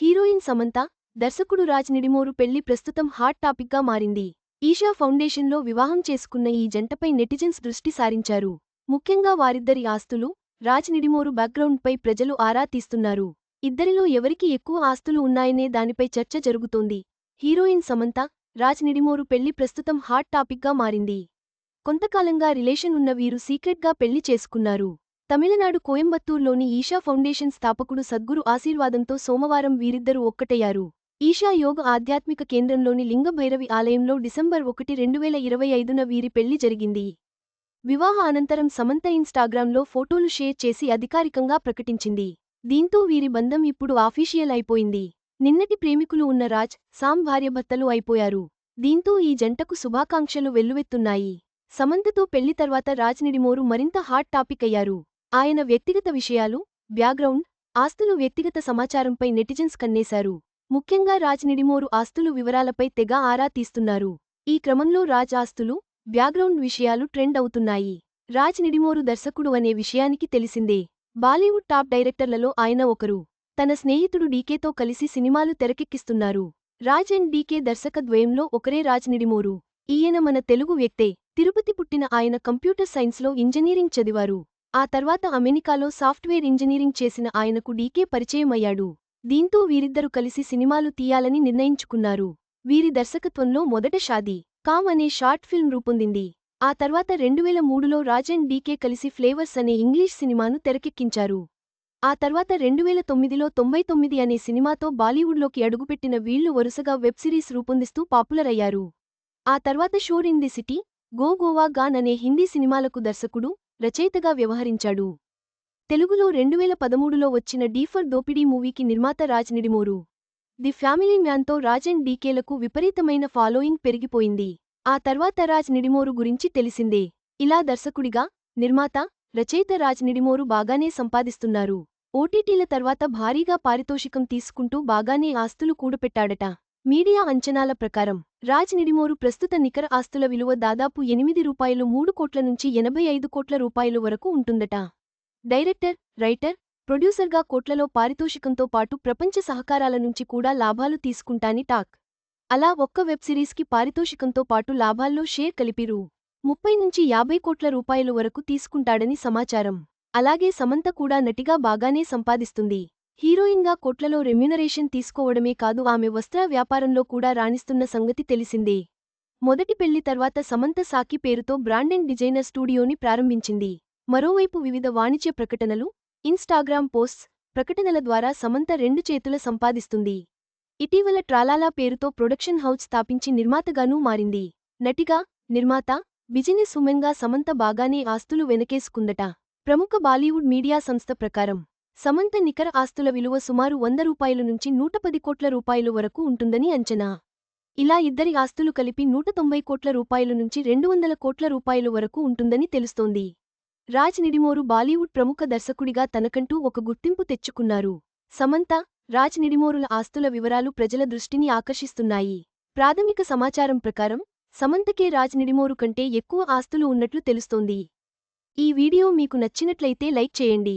Heroine Samantha దర్శకుడు రాజ్ నిడిమోరు పెళ్ళి ప్రస్తుతం హాట్ టాపిక్గా మారింది. ఈషా ఫౌండేషన్లో వివాహం చేసుకున్న ఈ జంటపై నెటిజన్స్ దృష్టి సారించారు. ముఖ్యంగా వారిద్దరి ఆస్తులు రాజ్ నిడిమోరు బ్యాక్గ్రౌండ్పై ప్రజలు ఆరా తీస్తున్నారు. ఇద్దరిలో ఎవరికి ఎక్కువ ఆస్తులు ఉన్నాయనే దానిపై చర్చ జరుగుతోంది. హీరోయిన్ సమంత రాజ్ నిడిమోరు పెళ్ళి ప్రస్తుతం హాట్ టాపిక్గా మారింది. కొంతకాలంగా రిలేషన్ ఉన్న వీరు సీక్రెట్గా పెళ్ళి చేసుకున్నారు. తమిళనాడు కోయంబత్తూర్లోని ఈషా ఫౌండేషన్ స్థాపకుడు సద్గురు ఆశీర్వాదంతో సోమవారం వీరిద్దరూ ఒక్కటయ్యారు. ఈషా యోగ ఆధ్యాత్మిక కేంద్రంలోని లింగభైరవి ఆలయంలో డిసెంబర్ ఒకటి రెండు వేల ఇరవై ఐదున వీరి పెళ్ళి జరిగింది. వివాహ అనంతరం సమంత ఇన్స్టాగ్రామ్లో ఫోటోలు షేర్ చేసి అధికారికంగా ప్రకటించింది. దీంతో వీరి బంధం ఇప్పుడు ఆఫీషియల్ అయిపోయింది. నిన్నటి ప్రేమికులు ఉన్న రాజ్ సామ్ భార్యభర్తలు అయిపోయారు. దీంతో ఈ జంటకు శుభాకాంక్షలు వెల్లువెత్తున్నాయి. సమంతతో పెళ్ళి తర్వాత రాజ్ నిడిమోరు మరింత హాట్ టాపిక్ అయ్యారు. ఆయన వ్యక్తిగత విషయాలు బ్యాక్గ్రౌండ్ ఆస్తులు వ్యక్తిగత సమాచారంపై నెటిజన్స్ కన్నేశారు. ముఖ్యంగా రాజ్ నిడిమోరు ఆస్తులు వివరాలపై తెగ ఆరా తీస్తున్నారు. ఈ క్రమంలో రాజ్ ఆస్తులు బ్యాక్గ్రౌండ్ విషయాలు ట్రెండ్ అవుతున్నాయి. రాజ్ నిడిమోరు దర్శకుడు అనే విషయానికి తెలిసిందే. బాలీవుడ్ టాప్ డైరెక్టర్లలో ఆయన ఒకరు. తన స్నేహితుడు డీకేతో కలిసి సినిమాలు తెరకెక్కిస్తున్నారు. రాజ్ అండ్ డీకే దర్శకద్వయంలో ఒకరే రాజ్ నిడిమోరు. ఈయన మన తెలుగు వ్యక్తే. తిరుపతి పుట్టిన ఆయన కంప్యూటర్ సైన్స్లో ఇంజనీరింగ్ చదివారు. ఆ తర్వాత అమెరికాలో సాఫ్ట్వేర్ ఇంజనీరింగ్ చేసిన ఆయనకు డీకే పరిచయమయ్యాడు. దీంతో వీరిద్దరు కలిసి సినిమాలు తీయాలని నిర్ణయించుకున్నారు. వీరి దర్శకత్వంలో మొదట షాదీ కామ్ అనే షార్ట్ ఫిల్మ్ రూపొందింది. ఆ తర్వాత రెండువేల మూడులో రాజన్ డీకే కలిసి ఫ్లేవర్స్ అనే ఇంగ్లీష్ సినిమాను తెరకెక్కించారు. ఆ తర్వాత రెండువేల తొమ్మిదిలో తొంభై తొమ్మిది అనే సినిమాతో బాలీవుడ్లోకి అడుగుపెట్టిన వీళ్ళు వరుసగా వెబ్ సిరీస్ రూపొందిస్తూ పాపులర్ అయ్యారు ఆ తర్వాత Shor in the city go Goa gone అనే హిందీ సినిమాలకు దర్శకుడు రచయితగా వ్యవహరించాడు. తెలుగులో రెండువేల పదమూడులో వచ్చిన డీఫర్ దోపిడీ మూవీకి నిర్మాత రాజ్ నిడిమోరు. ది ఫ్యామిలీ మ్యాన్తో రాజ్ అండ్ డీకేలకు విపరీతమైన ఫాలోయింగ్ పెరిగిపోయింది. ఆ తర్వాత రాజ్ నిడిమోరు గురించి తెలిసిందే. ఇలా దర్శకుడిగా నిర్మాత రచయిత రాజ్ నిడిమోరు బాగానే సంపాదిస్తున్నారు. ఓటీటీల తర్వాత భారీగా పారితోషికం తీసుకుంటూ బాగానే ఆస్తులు కూడపెట్టాడట మీడియా అంచనాల ప్రకారం రాజ్ నిడిమోరు ప్రస్తుత నికర ఆస్తుల విలువ దాదాపు ఎనిమిది రూపాయలు మూడు కోట్ల నుంచి ఎనభై ఐదు కోట్ల రూపాయలు వరకు ఉంటుందట. డైరెక్టర్ రైటర్ ప్రొడ్యూసర్గా కోట్లలో పారితోషికంతో పాటు ప్రపంచ సహకారాల నుంచి కూడా లాభాలు తీసుకుంటాని టాక్. అలా ఒక్క వెబ్ సిరీస్కి పారితోషికంతో పాటు లాభాల్లో షేర్ కలిపిరు. ముప్పై నుంచి యాభై కోట్ల రూపాయలు వరకు తీసుకుంటాడని సమాచారం. అలాగే సమంత కూడా నటిగా బాగానే సంపాదిస్తుంది. హీరోయిన్గా కోట్లలో రెమ్యునరేషన్ తీసుకోవడమే కాదు ఆమె వస్త్ర వ్యాపారంలో కూడా రాణిస్తున్న సంగతి తెలిసిందే. మొదటి పెళ్ళి తర్వాత సమంత సాకి పేరుతో బ్రాండెండ్ డిజైనర్ స్టూడియోని ప్రారంభించింది. మరోవైపు వివిధ వాణిజ్య ప్రకటనలు ఇన్స్టాగ్రామ్ పోస్ట్స్ ప్రకటనల ద్వారా సమంత రెండు చేతుల సంపాదిస్తుంది. ఇటీవల ట్రాలాలా పేరుతో ప్రొడక్షన్ హౌస్ స్థాపించి నిర్మాతగానూ మారింది. నటిగా నిర్మాత బిజినెస్ ఉమెన్గా సమంత బాగానే ఆస్తులు వెనకేసుకుందట. ప్రముఖ బాలీవుడ్ మీడియా సంస్థ ప్రకారం సమంత నికర ఆస్తుల విలువ సుమారు వంద రూపాయల నుంచి నూట పది కోట్ల రూపాయలు వరకు ఉంటుందని అంచనా. ఇలా ఇద్దరి ఆస్తులు కలిపి నూట తొంభై కోట్ల రూపాయల నుంచి రెండు వందల కోట్ల రూపాయలు వరకు ఉంటుందని తెలుస్తోంది. రాజ్ నిడిమోరు బాలీవుడ్ ప్రముఖ దర్శకుడిగా తనకంటూ ఒక గుర్తింపు తెచ్చుకున్నారు. సమంత రాజ్ నిడిమోరుల ఆస్తుల వివరాలు ప్రజల దృష్టిని ఆకర్షిస్తున్నాయి. ప్రాథమిక సమాచారం ప్రకారం సమంతకే రాజ్ నిడిమోరు కంటే ఎక్కువ ఆస్తులు ఉన్నట్లు తెలుస్తోంది. ఈ వీడియో మీకు నచ్చినట్లయితే లైక్ చేయండి.